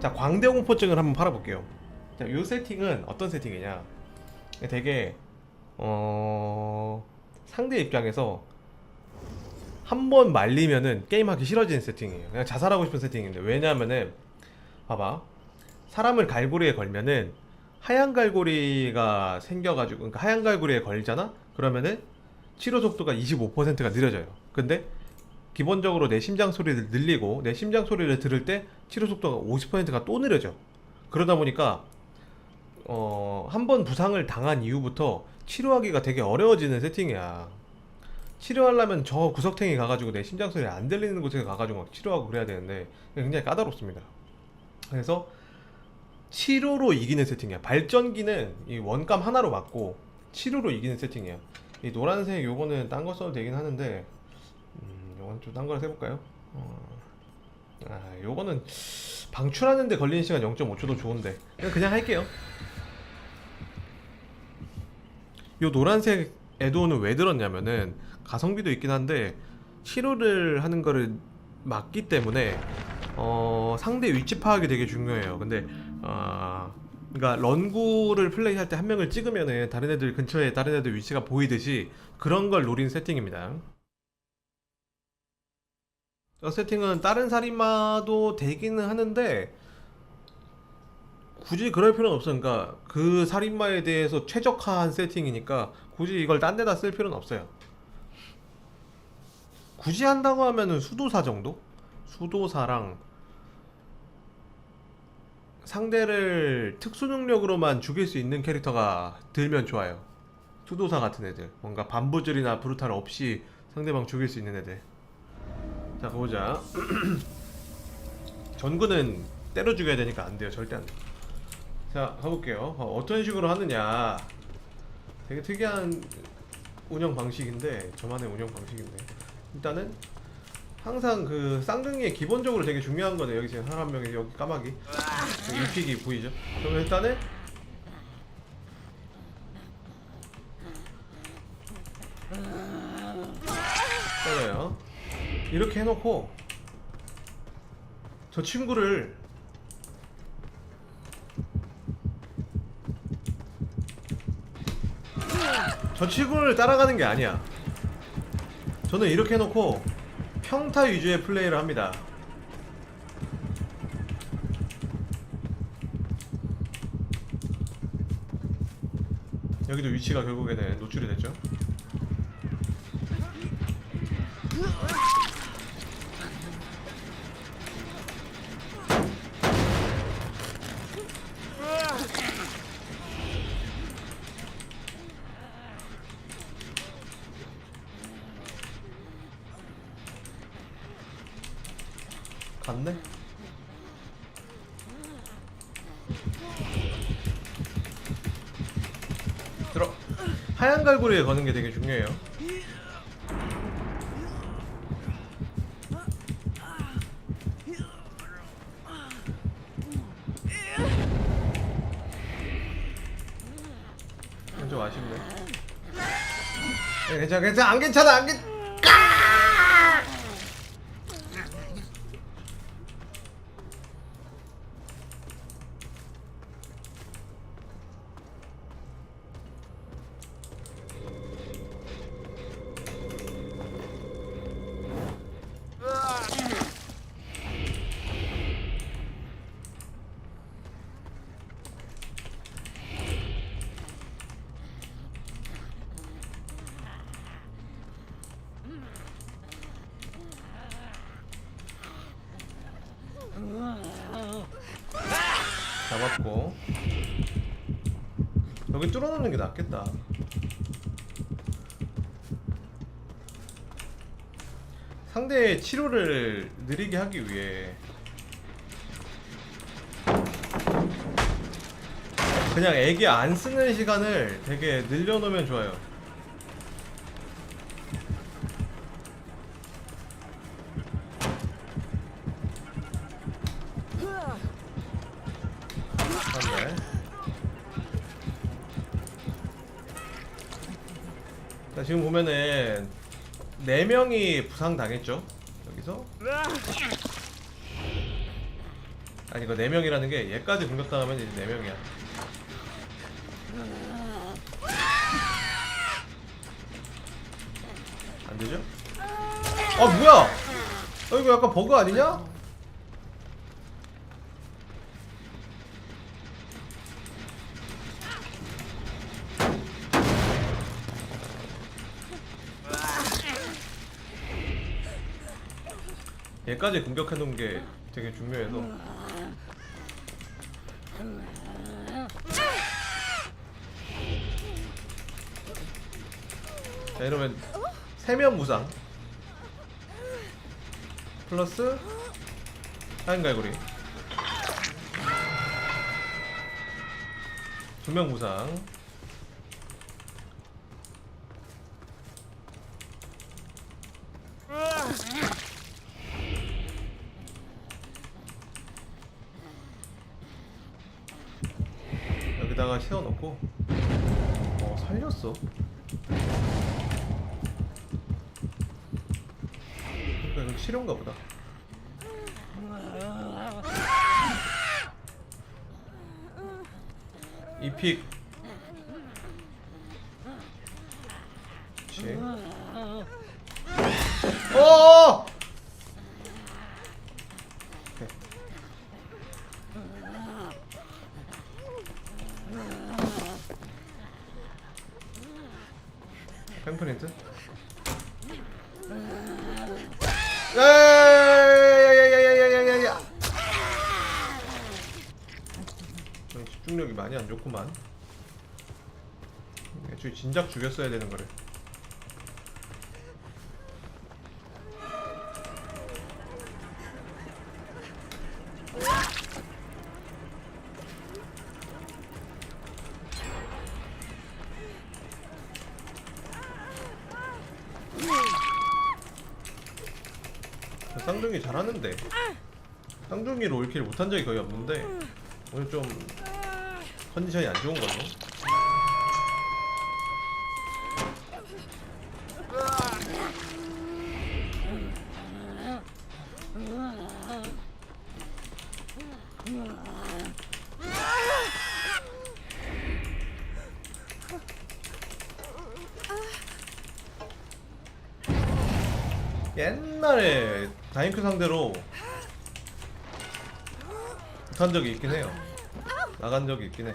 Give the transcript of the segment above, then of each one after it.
자 광대 공포증을 한번 팔아볼게요. 자이 세팅은 어떤 세팅이냐? 되게 어 상대 입장에서 한 번 말리면은 게임하기 싫어지는 세팅이에요. 그냥 자살하고 싶은 세팅인데 왜냐하면은 봐봐 사람을 갈고리에 걸면은 하얀 갈고리가 생겨가지고 그러니까 하얀 갈고리에 걸잖아? 그러면은 치료 속도가 25%가 느려져요. 근데 기본적으로 내 심장 소리를 늘리고 내 심장 소리를 들을 때 치료 속도가 50%가 또 느려져. 그러다 보니까 어, 한 번 부상을 당한 이후부터 치료하기가 되게 어려워지는 세팅이야. 치료하려면 저 구석탱이 가가지고 내 심장 소리 안 들리는 곳에 가가지고 막 치료하고 그래야 되는데 굉장히 까다롭습니다. 그래서 치료로 이기는 세팅이야. 발전기는 이 원감 하나로 맞고 치료로 이기는 세팅이야. 이 노란색 요거는 딴 거 써도 되긴 하는데 음, 요건 좀딴 거라 해볼까요? 어, 아, 요거는 방출하는데 걸리는 시간 0.5초도 좋은데 그냥 그냥 할게요. 요 노란색 에도는 왜 들었냐면은 가성비도 있긴 한데 치료를 하는 거를 막기 때문에 어, 상대 위치 파악이 되게 중요해요. 근데 어, 그러니까 런구를 플레이할 때 한 명을 찍으면은 다른 애들 근처에 다른 애들 위치가 보이듯이 그런 걸 노린 세팅입니다. 저 세팅은 다른 살인마도 되기는 하는데 굳이 그럴 필요는 없어. 그러니까 그 살인마에 대해서 최적화한 세팅이니까 굳이 이걸 딴 데다 쓸 필요는 없어요. 굳이 한다고 하면은 수도사 정도? 수도사랑 상대를 특수 능력으로만 죽일 수 있는 캐릭터가 들면 좋아요. 수도사 같은 애들. 뭔가 반부질이나 브루탈 없이 상대방 죽일 수 있는 애들. 자, 보자. 전구는 때려 죽여야 되니까 안 돼요. 절대 안 돼. 자, 가볼게요. 어, 어떤 식으로 하느냐. 되게 특이한 운영 방식인데, 저만의 운영 방식인데. 일단은 항상 그 쌍둥이에 기본적으로 되게 중요한 거네. 여기 지금 사람 명이 여기 까마귀. 일픽이 보이죠? 그럼 일단은 때려요. 이렇게 해놓고 저 친구를 저 친구를 따라가는 게 아니야. 저는 이렇게 해놓고 평타 위주의 플레이를 합니다. 여기도 위치가 결국에는 노출이 됐죠. 갔네? 들어 하얀 갈고리에 거는 게 되게 중요해요. 좀 아쉽네. 예, 괜찮아, 괜찮아, 안 괜찮아, 안 괜. 잡았고 여기 뚫어놓는 게 낫겠다. 상대의 치료를 느리게 하기 위해. 그냥 애기 안 쓰는 시간을 되게 늘려놓으면 좋아요 보면은 네 명이 부상 당했죠 여기서 아니 이거 4명이라는 게 얘까지 공격당하면 이제 4명이야 안 되죠? 아 뭐야? 아 이거 약간 버그 아니냐? 얘까지 공격해 놓은 게 되게 중요해서. 자 이러면 3명 무상. 플러스 하얀 갈고리. 2명 무상 갔어? 이거 실온가 보다. 이픽 펜프린트? 야야야야야야야야야야야 집중력이 많이 안 좋구만. 애초에 진작 죽였어야 되는 거를 쌍둥이로 올킬 못한 적이 거의 없는데 오늘 좀 컨디션이 안 좋은 걸로. 옛날에 다인크 상대로 못한 적이 있긴 해요. 나간 적이 있긴 해.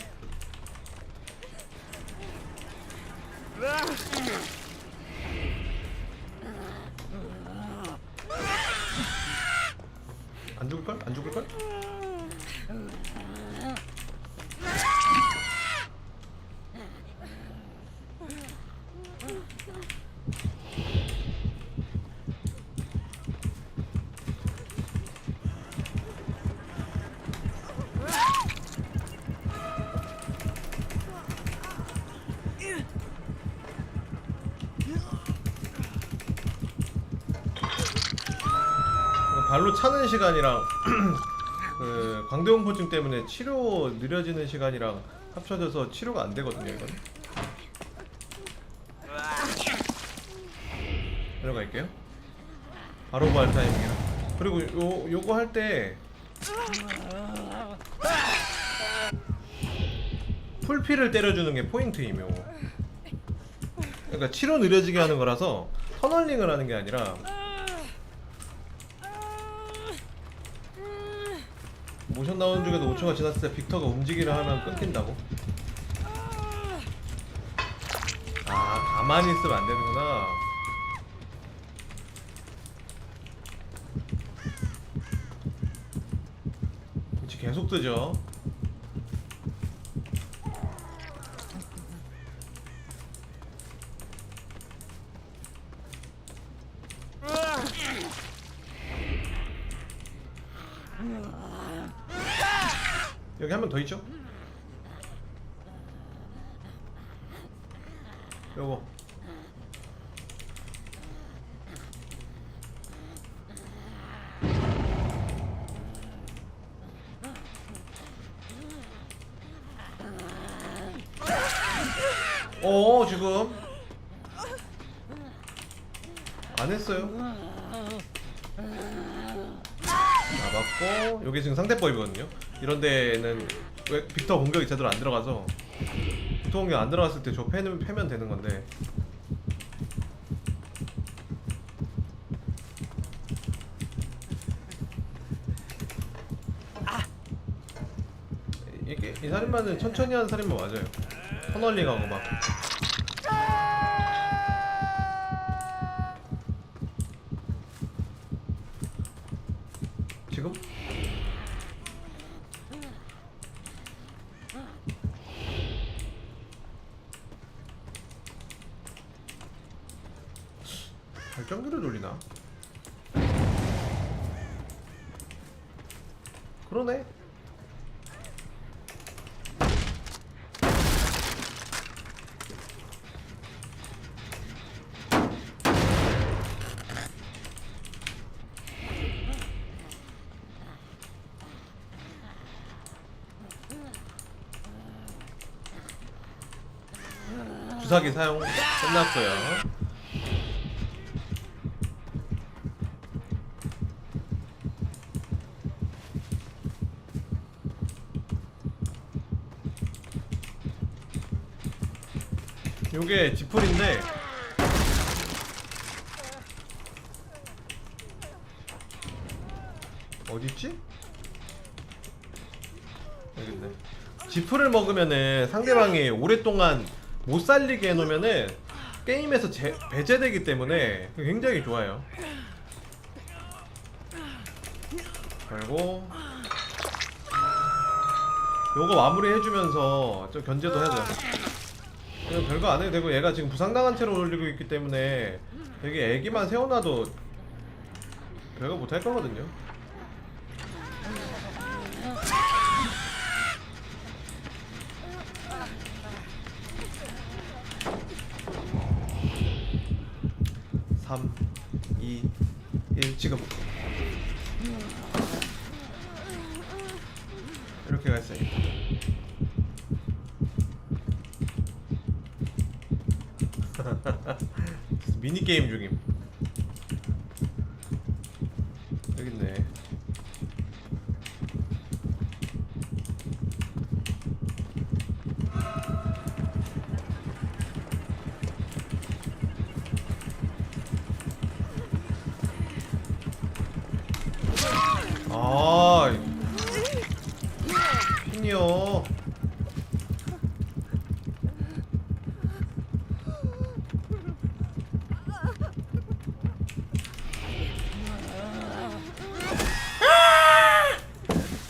발로 차는 시간이랑 그 광대공포증 때문에 치료 느려지는 시간이랑 합쳐져서 치료가 안 되거든요 이건 내려갈게요. 바로 발 타이밍이라. 그리고 요, 요거 할 때 풀피를 때려주는 게 포인트이며 그러니까 치료 느려지게 하는 거라서 터널링을 하는 게 아니라 모션 나오는 중에도 5초가 지났을 때 빅터가 움직이려 하면 끊긴다고? 아 가만히 있으면 안 되는구나 그치 계속 뜨죠 여기 한 명 더 있죠? 요거 어 지금 안 했어요 아 있고 여기 지금 상대 법이거든요. 이런 데는 왜 빅터 공격이 제대로 안 들어가서 빅터 공격 안 들어갔을 때 저 패면 패면 되는 건데. 이게 이 살인마는 천천히 하는 살인마 맞아요. 터널링하고 막. 지금? 발전기를 돌리나? 그러네. 주사기 사용 끝났고요. 요게 지풀인데 어딨지? 여기 있네. 지풀을 먹으면은 상대방이 오랫동안 못 살리게 해놓으면은 게임에서 제, 배제되기 때문에 굉장히 좋아요. 그리고 요거 마무리 해주면서 좀 견제도 해야죠. 그냥 별거 안 해도 되고 얘가 지금 부상당한 채로 올리고 있기 때문에 되게 애기만 세워놔도 별거 못할 거거든요. 삼, 이, 일 지금 이렇게 가 있어요. 미니 게임 중임. 여기 있네. 아, 힘이요.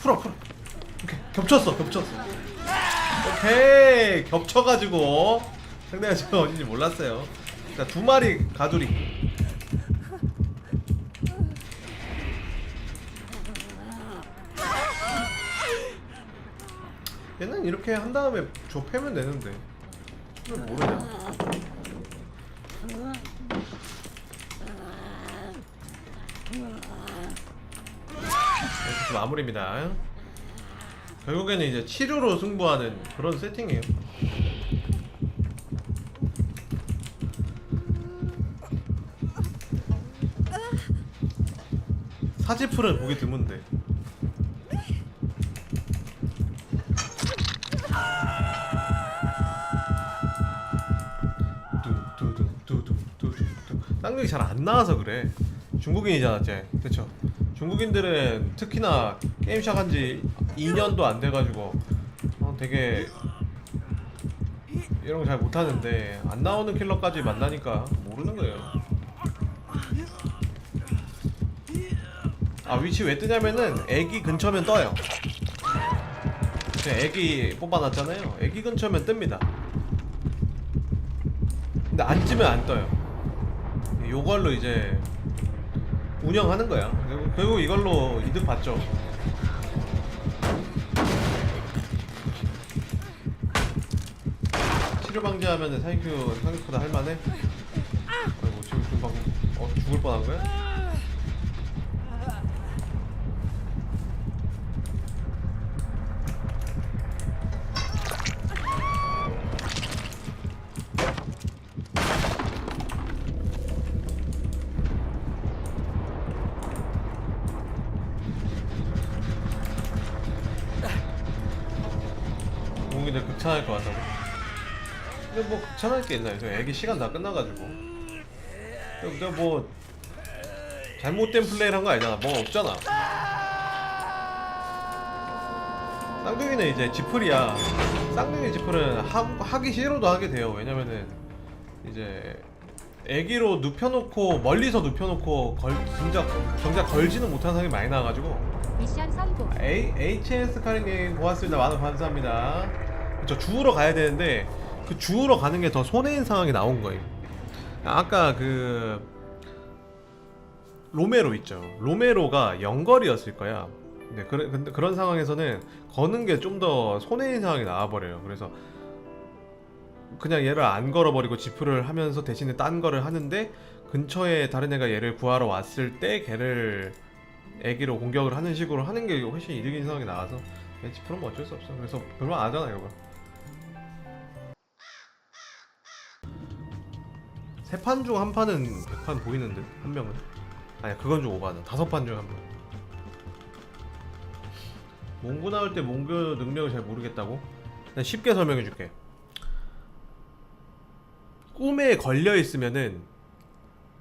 풀어, 풀어. 오케이, 겹쳤어, 겹쳤어. 오케이, 겹쳐가지고 상대가 지금 어딘지 몰랐어요. 자, 두 마리 가두리. 얘는 이렇게 한 다음에 저 패면 되는데 모르냐? 마무리입니다. 결국에는 이제 치료로 승부하는 그런 세팅이에요. 사지풀은 보기 드문데. 쌍둥이 잘 안 나와서 그래. 중국인이잖아 쟤 그쵸? 중국인들은 특히나 게임 시작한 지 2년도 안 돼가지고 어, 되게 이런 거 잘 못하는데 안 나오는 킬러까지 만나니까 모르는 거예요 아 위치 왜 뜨냐면은 애기 근처면 떠요 애기 뽑아놨잖아요 애기 근처면 뜹니다 근데 안 찌면 안 떠요. 요걸로 이제 운영하는 거야. 결국, 결국 이걸로 이득 봤죠. 치료 방지하면 사이큐 생각보다 할만해. 아이고 지금 금방 어 죽을 뻔한 거야? 귀찮을 것 같다고? 근데 뭐 귀찮을 게 있나요 저 애기 시간 다 끝나가지고. 내가 뭐 잘못된 플레이를 한 거 아니잖아. 뭐 없잖아. 쌍둥이는 이제 지풀이야. 쌍둥이 지풀은 하, 하기 싫어도 하게 돼요. 왜냐면은 이제 애기로 눕혀놓고 멀리서 눕혀놓고 걸 정작 정작 걸지는 못하는 사람이 많이 나와가지고. 미션 성공. A, HS 카링님 고맙습니다. 많은 감사합니다. 저 주우러 가야 되는데 그 주우러 가는 게 더 손해인 상황이 나온 거예요. 아까 그 로메로 있죠. 로메로가 연거리였을 거야. 근데, 그래, 근데 그런 상황에서는 거는 게 좀 더 손해인 상황이 나와버려요. 그래서 그냥 얘를 안 걸어버리고 지프를 하면서 대신에 딴 거를 하는데 근처에 다른 애가 얘를 구하러 왔을 때 걔를 애기로 공격을 하는 식으로 하는 게 훨씬 이득인 상황이 나와서 지프는 뭐 어쩔 수 없어. 그래서 별로 안 하잖아 이거. 세 판 중 한 판은 100판 보이는데 한 명은 아니야 그건 좀 오바다 다섯 판 중 한 판. 몽구 나올 때 몽구 능력을 잘 모르겠다고? 난 쉽게 설명해 줄게. 꿈에 걸려 있으면은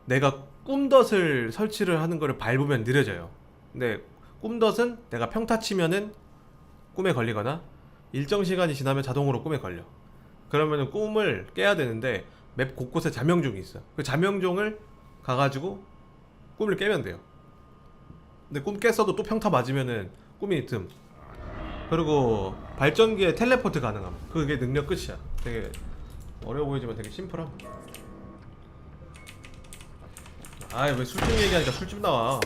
내가 꿈덫을 설치를 하는 거를 밟으면 느려져요. 근데 꿈덫은 내가 평타 치면은 꿈에 걸리거나 일정 시간이 지나면 자동으로 꿈에 걸려. 그러면은 꿈을 깨야 되는데 맵 곳곳에 자명종이 있어. 그 자명종을 가가지고 꿈을 깨면 돼요. 근데 꿈 깼어도 또 평타 맞으면은 꿈이 틈. 그리고 발전기에 텔레포트 가능함. 그게 능력 끝이야. 되게 어려워 보이지만 되게 심플함. 아이 왜 술집 얘기하니까 술집 나와.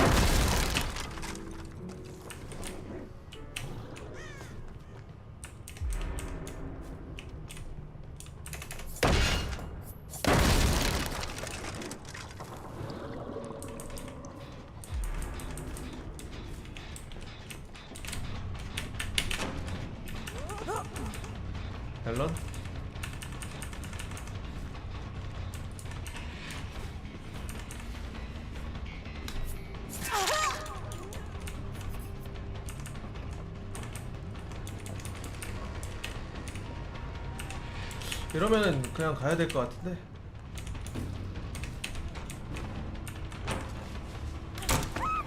이러면은 그냥 가야 될 것 같은데.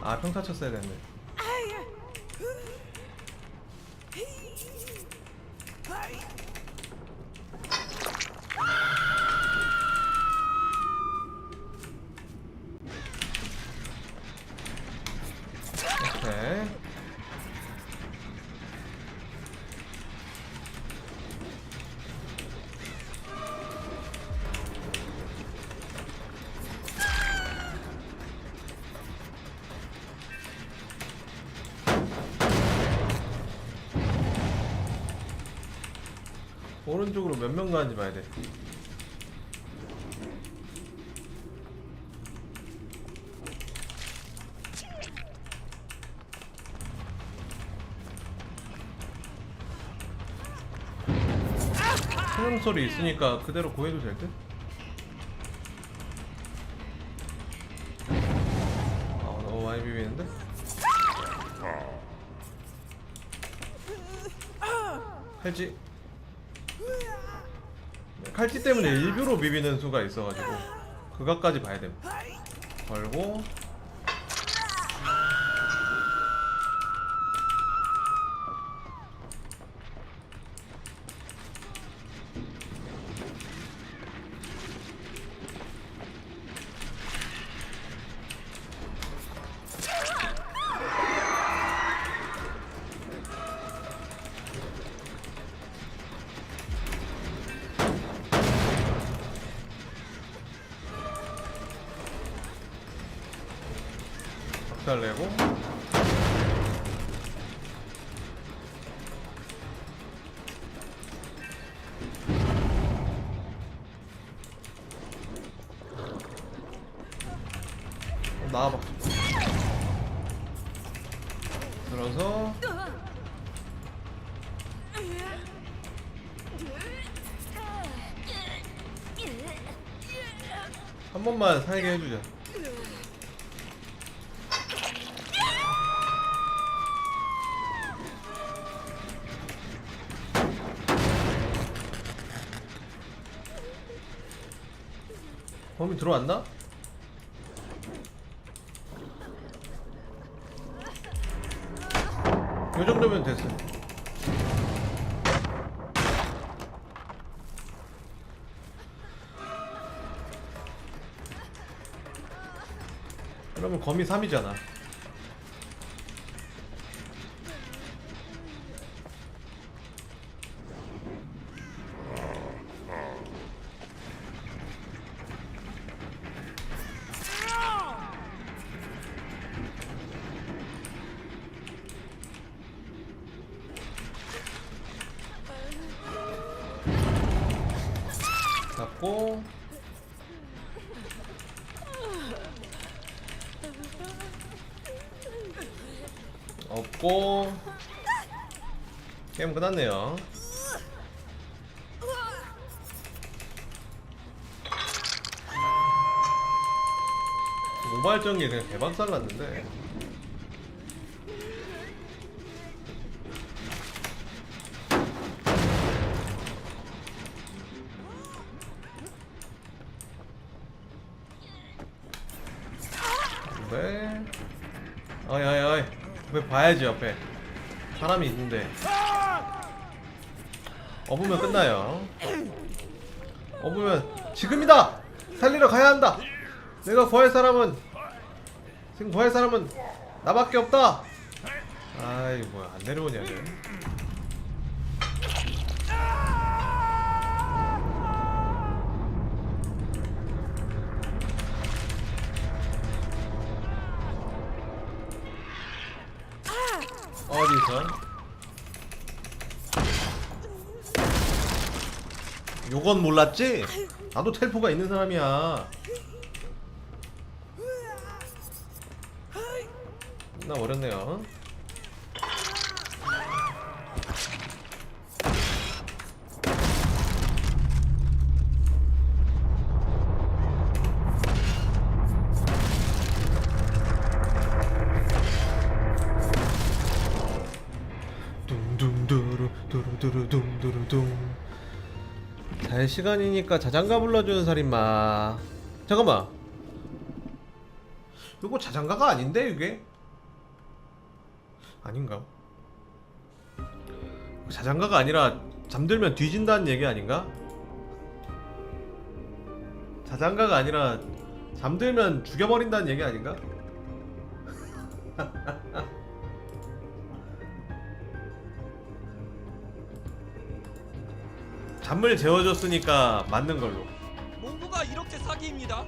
아 평타 쳤어야 됐네. 오른쪽으로 몇 명 가는지 봐야 돼. 소음 소리 있으니까 그대로 고해도 될 듯? 아 비비는데? 칼찌 칼찌 때문에 일부러 비비는 수가 있어가지고 그것까지 봐야 됨 걸고 내고. 어, 나와봐. 들어서. 한 번만 살게 해주자 범인 들어왔나? 요 정도면 됐어. 그러면 거미 3이잖아. 잡고. 없고. 게임 끝났네요. 모바일 전기 그냥 개박살 났는데 왜? 어이 어이 어이. 왜 봐야지 옆에. 사람이 있는데. 업으면 끝나요. 업으면 지금이다! 살리러 가야 한다! 내가 구할 사람은 지금 구할 사람은 나밖에 없다! 아이 뭐야 안 내려오냐 쟤 어디서? 요건 몰랐지? 나도 텔포가 있는 사람이야. 나 어렵네요. 두루두루 둥 두루둥. 잘 시간이니까 자장가 불러주는 살인마. 잠깐만. 이거 자장가가 아닌데 이게? 아닌가? 자장가가 아니라 잠들면 뒤진다는 얘기 아닌가? 자장가가 아니라 잠들면 죽여버린다는 얘기 아닌가 잠을 재워줬으니까 맞는 걸로 몽구가 이렇게 사기입니다.